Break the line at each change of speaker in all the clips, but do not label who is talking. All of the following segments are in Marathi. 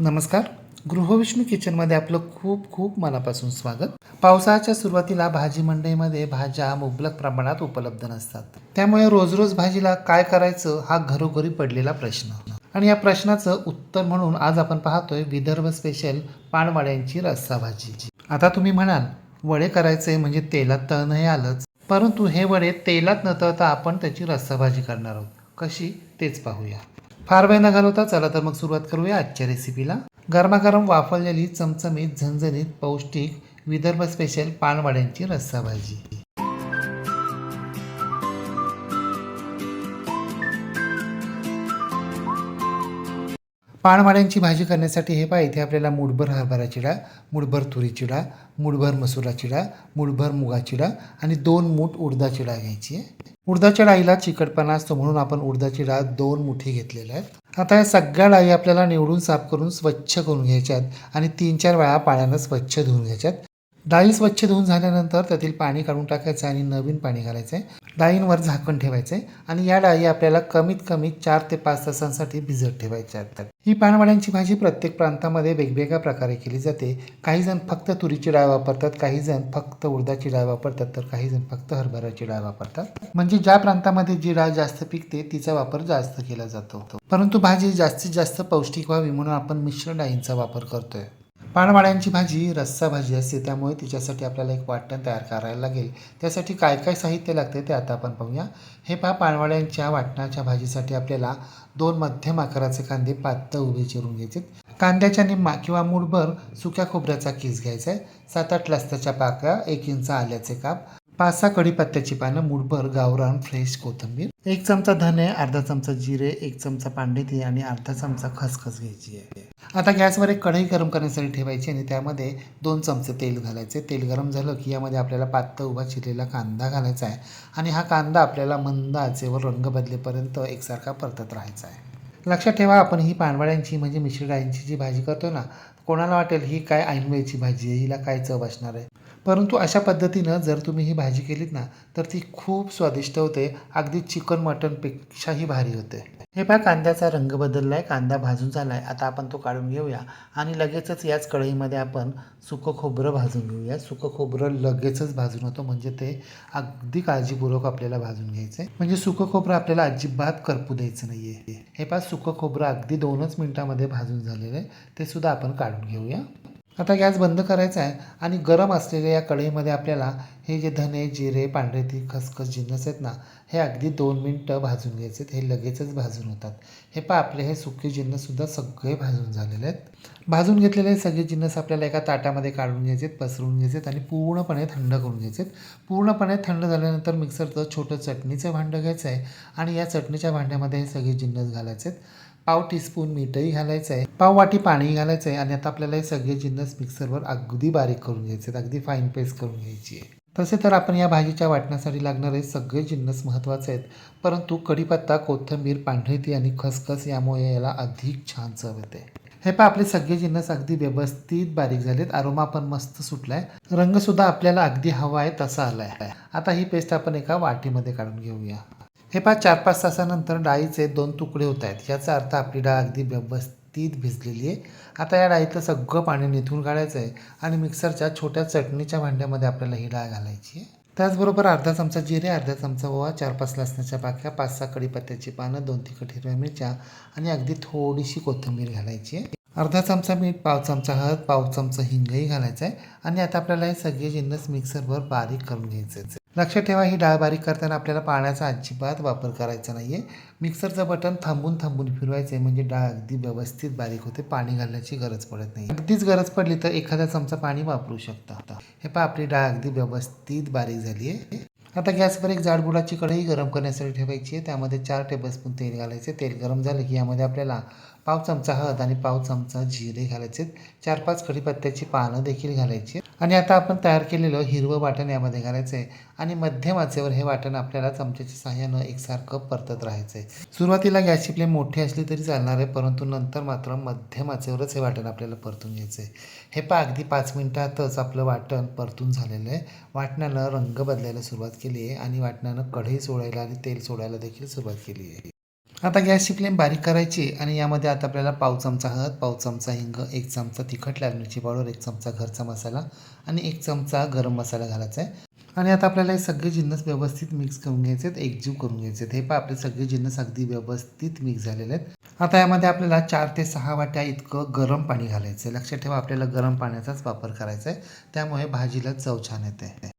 नमस्कार. गृहविष्णू किचनमध्ये आपलं खूप खूप मनापासून स्वागत. पावसाळ्याच्या सुरुवातीला भाजी मंडईमध्ये भाज्या मुबलक प्रमाणात उपलब्ध नसतात. त्यामुळे रोज रोज भाजीला काय करायचं हा घरोघरी पडलेला प्रश्न. आणि या प्रश्नाचं उत्तर म्हणून आज आपण पाहतोय विदर्भ स्पेशल पानवड्यांची रस्सा भाजी. आता तुम्ही म्हणाल वडे करायचे म्हणजे तेलात तळणं आलंच. परंतु हे वडे तेलात न तळता आपण त्याची रस्सा भाजी करणार आहोत. कशी? तेच पाहूया. फार वेळ न घालवता चला तर मग सुरुवात करूया आजच्या रेसिपीला गरमागरम वाफवलेली चमचमीत झणझणीत पौष्टिक विदर्भ स्पेशल पानवाड्यांची रस्सा पानवाड्यांची भाजी करण्यासाठी हे पहा इथे आपल्याला मुठभर हरभराची डाळ मुठभर तुरीची डाळ मुठभर मसुराची डाळ मुठभर मुगाची डाळ आणि दोन मूठ उडदाची डाळ घ्यायची आहे. उडदाच्या डाळीला चिकटपणा असतो म्हणून आपण उडदाची डाळ दोन मुठी घेतलेल्या आहेत. आता या सगळ्या डाळी आपल्याला निवडून साफ करून स्वच्छ करून घ्यायच्यात आणि तीन चार वेळा पाण्यानं स्वच्छ धुवून घ्यायच्यात. डाळी स्वच्छ धुवून झाल्यानंतर त्यातील पाणी काढून टाकायचं आणि नवीन पाणी घालायचं आहे. डाळींवर झाकण ठेवायचं आहे आणि या डाळी आपल्याला कमीत कमी चार ते पाच तासांसाठी भिजत ठेवायच्या असतात ही पानवड्यांची भाजी प्रत्येक प्रांतामध्ये वेगवेगळ्या प्रकारे केली जाते. काही जण फक्त तुरीची डाळ वापरतात काही जण फक्त उडदाची डाळ वापरतात तर काही जण फक्त हरभऱ्याची डाळ वापरतात. म्हणजे ज्या प्रांतामध्ये जी डाळ जास्त पिकते तिचा वापर जास्त केला जातो. परंतु भाजी जास्तीत जास्त पौष्टिक व्हावी म्हणून आपण मिश्र डाळींचा वापर करतोय. पानवाड्यांची भाजी रस्सा भाजी असते त्यामुळे तिच्यासाठी आपल्याला एक वाटण तयार करायला लागेल. त्यासाठी काय काय साहित्य लागते ते आता आपण पाहूया. हे पहा पानवाड्यांच्या वाटणाच्या भाजीसाठी आपल्याला दोन मध्यम आकाराचे कांदे पातळ उभे चिरून घ्यायचे कांद्याच्या निम्मा किंवा मूठभर सुक्या खोबऱ्याचा किस घ्यायचा आहे. सात आठ लसणाच्या पाकळ्या एक इंच आल्याचे काप पाच सहा कढीपत्त्याची पानं मुठभर गावरान फ्रेश कोथिंबीर एक चमचा धने अर्धा चमचा जिरे एक चमचा पांढरी आणि अर्धा चमचा खसखस घ्यायची आहे. आता गॅसवर एक कढई गरम करण्यासाठी ठेवायची आणि त्यामध्ये दोन चमचे तेल घालायचे. तेल गरम झालं की यामध्ये आपल्याला पातळ उभा चिरलेला कांदा घालायचा आहे आणि हा कांदा आपल्याला मंद आचेवर रंग बदलेपर्यंत एकसारखा परतत राहायचा आहे. लक्षात ठेवा आपण ही पानवड्यांची म्हणजे मिश्र डाळींची जी भाजी करतो ना कोणाला वाटेल ही काय ऐनवेळची भाजी आहे हिला काय चव असणार आहे? परंतु अशा पद्धतीनं जर तुम्ही ही भाजी केलीत ना तर ती खूप स्वादिष्ट होते. अगदी चिकन मटनपेक्षाही भारी होते. हे पहा कांद्याचा रंग बदलला आहे कांदा भाजून झाला आहे आता आपण तो काढून घेऊया. आणि लगेचच याच कढईमध्ये आपण सुकं खोबरं भाजून घेऊया. सुकं खोबरं लगेचच भाजून होतं. म्हणजे ते अगदी काळजीपूर्वक आपल्याला भाजून घ्यायचं आहे म्हणजे सुकं खोबरं आपल्याला अजिबात करपू द्यायचं नाही आहे हे पहा सुकं खोबरं अगदी दोनच मिनटामध्ये भाजून झालेलं आहे. ते सुद्धा आपण काढून घेऊया. आता गॅस बंद करायचा आहे आणि गरम असलेल्या या कढईमध्ये आपल्याला हे जे धने जिरे पांढरे ती खसखस जिन्नस आहेत ना हे अगदी दोन मिनटं भाजून घ्यायचे हे लगेचच भाजून होतात. हे पा आपले हे सुके जिन्नससुद्धा सगळे भाजून झालेले आहेत. भाजून घेतलेले सगळे जिन्नस आपल्याला एका ताटामध्ये काढून घ्यायचे पसरून घ्यायचेत आणि पूर्णपणे थंड करून घ्यायचेत पूर्णपणे थंड झाल्यानंतर मिक्सरचं छोटं चटणीचं भांडं घ्यायचं आहे आणि या चटणीच्या भांड्यामध्ये हे सगळे जिन्नस घालायचे आहेत. पाव टीस्पून मीठही घालायचं आहे. पाव वाटी पाणी घालायचं आहे आणि आता आपल्याला हे सगळे जिन्नस मिक्सरवर अगदी बारीक करून घ्यायचे आहेत. अगदी फाईन पेस्ट करून घ्यायची आहे. तसे तर आपण या भाजीच्या वाटण्यासाठी लागणारे सगळे जिन्नस महत्त्वाचे आहेत. परंतु कढीपत्ता कोथिंबीर पांढरी आणि खसखस यामुळे याला अधिक छान चव येते. हे पहा आपले सगळे जिन्नस अगदी व्यवस्थित बारीक झालेत. अरोमा पण मस्त सुटलाय. रंग सुद्धा आपल्याला अगदी हवा आहे तसा आलाय. आता ही पेस्ट आपण एका वाटीमध्ये काढून घेऊया. हे पहा चार पाच तासानंतर डाळीचे दोन तुकडे होत आहेत. याचा अर्थ आपली डाळ अगदी व्यवस्थित भिजलेली आहे. आता या डाळीतलं सगळं पाणी निथून काढायचं आहे आणि मिक्सरच्या छोट्या चटणीच्या भांड्यामध्ये आपल्याला ही डाळ घालायची आहे. त्याचबरोबर अर्धा चमचा जिरे अर्धा चमचा ओवा चार पाच लसणाच्या पाक्या पाच सहा कढीपत्त्याची पानं दोन तिखट हिरव्या मिरच्या आणि अगदी थोडीशी कोथिंबीर घालायची आहे. अर्धा चमचा मीठ पाव चमचा हळद पाव चमचा हिंगही घालायचा आहे. आणि आता आपल्याला हे सगळे जिन्नस मिक्सरवर बारीक करून घ्यायचे आहे. लक्षात ठेवा ही डाळ बारीक करताना आपल्याला पाण्याचा अजिबात वापर करायचा नाही आहे मिक्सरचं बटन थांबून थांबून फिरवायचं आहे म्हणजे डाळ अगदी व्यवस्थित बारीक होते पाणी घालण्याची गरज पडत नाही. अगदीच गरज पडली तर एखादा चमचा पाणी वापरू शकता. हे पहा आपली डाळ अगदी व्यवस्थित बारीक झाली आहे आता गॅसवर एक जाडबुडाची कढई गरम करण्यासाठी ठेवायची आहे. त्यामध्ये चार टेबलस्पून तेल घालायचे तेल गरम झालं की यामध्ये आपल्याला पाव चमचा हळद आणि पाव चमचा जिरे घालायचे चार पाच कढीपत्त्याची पानं देखील घालायची आणि आता आपण तयार केलेलं हिरवं वाटण यामध्ये घालायचं आहे. आणि मध्यम आचेवर हे वाटण आपल्याला चमच्याच्या सहाय्यानं एकसारखं परतत राहायचं आहे. सुरुवातीला गॅसची फ्लेम मोठी असली तरी चालणार आहे परंतु नंतर मात्र मध्यम आचेवरच हे वाटण आपल्याला परतून घ्यायचं आहे. हे पा अगदी पाच मिनिटातच आपलं वाटण परतून झालेलं आहे. वाटणानं रंग बदलायला सुरुवात केली आहे आणि वाटणानं कढई सोडायला आणि तेल सोडायला देखील सुरुवात केली आहे. आता गॅसची फ्लेम बारीक करायची आणि यामध्ये आता आपल्याला पाव चमचा हळद पाव चमचा हिंग एक चमचा तिखट लाल मिरची पावडर एक चमचा घरचा मसाला आणि एक चमचा गरम मसाला घालायचा आहे. आणि आता आपल्याला हे सगळे जिन्नस व्यवस्थित मिक्स करून घ्यायचे आहेत एकजीव करून घ्यायचे आहेत. हे पण आपले सगळे जिन्नस अगदी व्यवस्थित मिक्स झालेले आहेत. आता यामध्ये आपल्याला चार ते सहा वाट्या इतकं गरम पाणी घालायचं आहे. लक्षात ठेवा आपल्याला गरम पाण्याचाच वापर करायचा आहे. त्यामुळे भाजीला चव छान येते.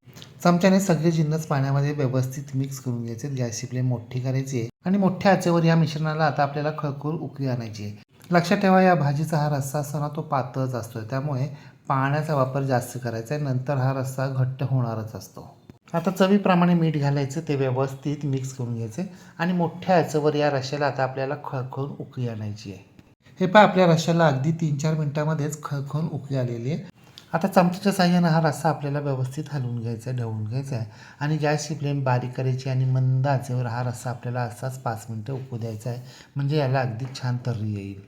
चमच्याने सगळे जिन्नस पाण्यामध्ये व्यवस्थित मिक्स करून घ्यायचे गॅसची फ्लेम मोठी करायची आहे. आणि मोठ्या आचेवर या मिश्रणाला आता आपल्याला खळखूर उकळी आणायची आहे. लक्षात ठेवा या भाजीचा हा रस्सा असताना तो पातळच असतो त्यामुळे पाण्याचा वापर जास्त करायचा आहे. नंतर हा रस्सा घट्ट होणारच असतो. आता चवीप्रमाणे मीठ घालायचं ते व्यवस्थित मिक्स करून घ्यायचे आणि मोठ्या आचेवर या रश्याला आता आपल्याला खळखळून उकळी आणायची आहे. हे पहा आपल्या रश्याला अगदी तीन चार मिनटामध्येच खळखळून उकळी आलेली आहे. आता चमच्याच्या साह्यानं हा रस्सा आपल्याला व्यवस्थित हलवून घ्यायचा आहे ढवळून घ्यायचा आहे. आणि गॅसची फ्लेम बारीक करायची आणि मंद आचेवर हा रस्सा आपल्याला असाच पाच मिनटं उकू द्यायचा आहे म्हणजे याला अगदी छान तर्री येईल.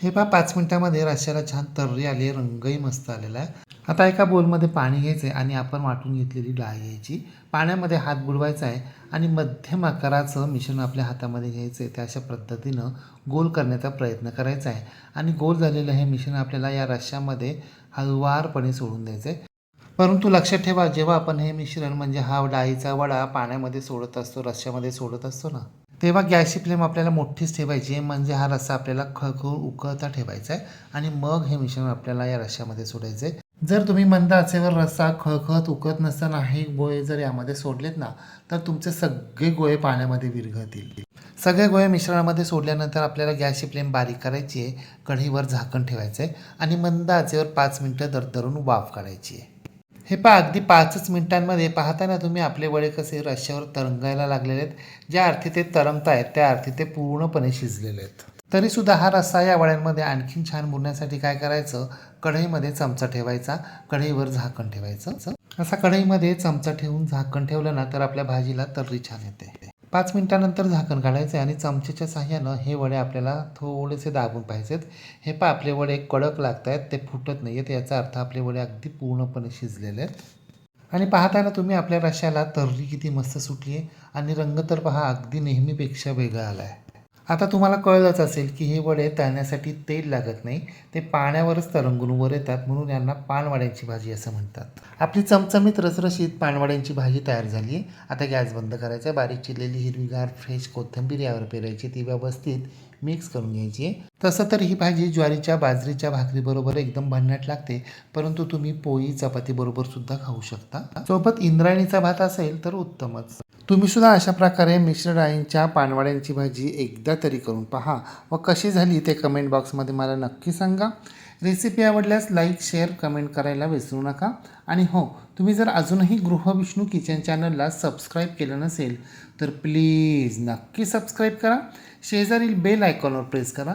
हे पहा पाच मिनटामध्ये रश्श्याला छान तर्री आली रंगही मस्त आलेला आहे. आता एका बोलमध्ये पाणी घ्यायचं आहे आणि आपण वाटून घेतलेली डाळ घ्यायची. पाण्यामध्ये हात बुडवायचा आहे आणि मध्यम आकाराचं मिश्रण आपल्या हातामध्ये घ्यायचं आहे. त्या अशा पद्धतीनं गोल करण्याचा प्रयत्न करायचा आहे. आणि गोल झालेलं हे मिश्रण आपल्याला या रश्श्यामध्ये हळूवारपणे सोडून द्यायचं. आहे परंतु लक्षात ठेवा जेव्हा आपण हे मिश्रण म्हणजे हा डाळीचा वडा पाण्यामध्ये सोडत असतो रश्श्यामध्ये सोडत असतो ना तेव्हा गॅसची फ्लेम आपल्याला मोठीच ठेवायची आहे म्हणजे हा रस्सा आपल्याला खळखळ उकळता ठेवायचा आहे आणि मग हे मिश्रण आपल्याला या रश्श्यामध्ये सोडायचं. आहे जर तुम्ही मंद आचेवर रस्सा खळखळत उकळत नसताना हे गोळे जर यामध्ये सोडलेत ना तर तुमचे सगळे गोळे पाण्यामध्ये विरघळतील. सगळे गोळ्या मिश्रणामध्ये सोडल्यानंतर आपल्याला गॅसची फ्लेम बारीक करायची आहे. कढईवर झाकण ठेवायचं आहे आणि मंद आचेवर पाच मिनटं दरदरून वाफ काढायची आहे. हे पहा अगदी पाचच मिनिटांमध्ये पाहताना तुम्ही आपले वडे कसे रश्यावर तरंगायला लागलेले आहेत. ज्या अर्थी ते तरंगत आहेत त्या अर्थी ते पूर्णपणे शिजलेले आहेत. तरीसुद्धा हा रस्सा या वड्यांमध्ये आणखीन छान बुडण्यासाठी काय करायचं? कढईमध्ये चमचा ठेवायचा. कढईवर झाकण ठेवायचं. असा कढईमध्ये चमचा ठेवून झाकण ठेवलं ना तर आपल्या भाजीला तर्री छान येते. पाच मिनटानंतर झाकण काढायचं आहे आणि चमचेच्या साह्यानं हे वडे आपल्याला थोडेसे दाबून पाहिजेत. हे पा आपले वडे कडक लागत आहेत ते फुटत नाही आहेत याचा अर्थ आपले वडे अगदी पूर्णपणे शिजलेले आहेत. आणि पाहताना तुम्ही आपल्या रश्याला तर्री किती मस्त सुटली आहे. आणि रंग तर पहा अगदी नेहमीपेक्षा वेगळा आला आहे आता तुम्हाला कळलंच असेल की हे वडे तळण्यासाठी तेल लागत नाही ते पाण्यावरच तरंगून वर येतात म्हणून यांना पानवड्यांची भाजी असं म्हणतात. आपली चमचमीत रसरशीत पानवड्यांची भाजी तयार झाली आहे. आता गॅस बंद करायचा बारीक चिरलेली हिरवीगार फ्रेश कोथिंबीर यावर पेरायची ती व्यवस्थित मिक्स करून घ्यायची आहे. तसं तर ही भाजी ज्वारीच्या बाजरीच्या भाकरीबरोबर एकदम भन्नाट लागते परंतु तुम्ही पोळी चपातीबरोबर सुद्धा खाऊ शकता. सोबत इंद्रायणीचा भात असेल तर उत्तमच. तुम्ही सुद्धा अशा प्रकारे मिश्र डाळींच्या पानवड्यांची भाजी एकदा तरी करून पहा. व कशी झाली ते कमेंट बॉक्समध्ये मला नक्की सांगा. रेसिपी आवडल्यास लाईक शेअर कमेंट करायला विसरू नका. आणि हो तुम्ही जर अजूनही गृहविष्णू किचन चॅनलला सबस्क्राईब केलं नसेल तर प्लीज नक्की सबस्क्राईब करा. शेजारील बेल आयकॉनवर प्रेस करा.